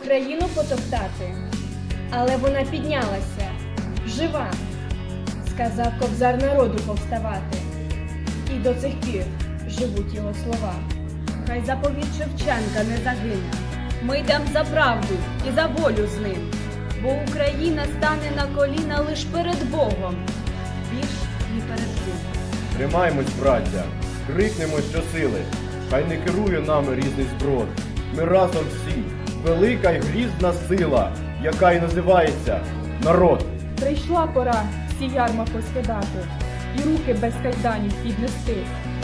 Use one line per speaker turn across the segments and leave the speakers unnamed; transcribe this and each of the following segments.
Україну потоптати. Але вона піднялася жива, сказав кобзар народу повставати. І до цих пір живуть його слова.
Хай заповіт Шевченка не загине. Ми йдем за правду і за волю з ним. Бо Україна стане на коліна лиш перед Богом. Більш ні перед ким.
Тримаймось, браття, крикнемо щосили, хай не керує нами різний зброд. Ми разом всі велика й грізна сила, яка й називається народ.
Прийшла пора всі ярма поскидати і руки без кайданів піднести.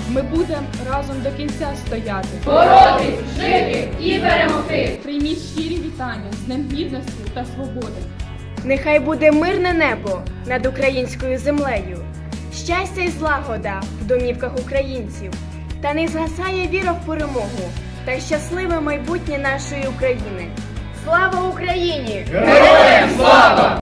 Ми будемо разом до кінця стояти.
боротись, жити і перемогти.
Прийміть щирі вітання з Днем Гідності та Свободи.
Нехай буде мирне небо над українською землею, щастя й злагода в домівках українців, та не згасає віра в перемогу та щасливе майбутнє нашої України. Слава Україні!
Героям слава!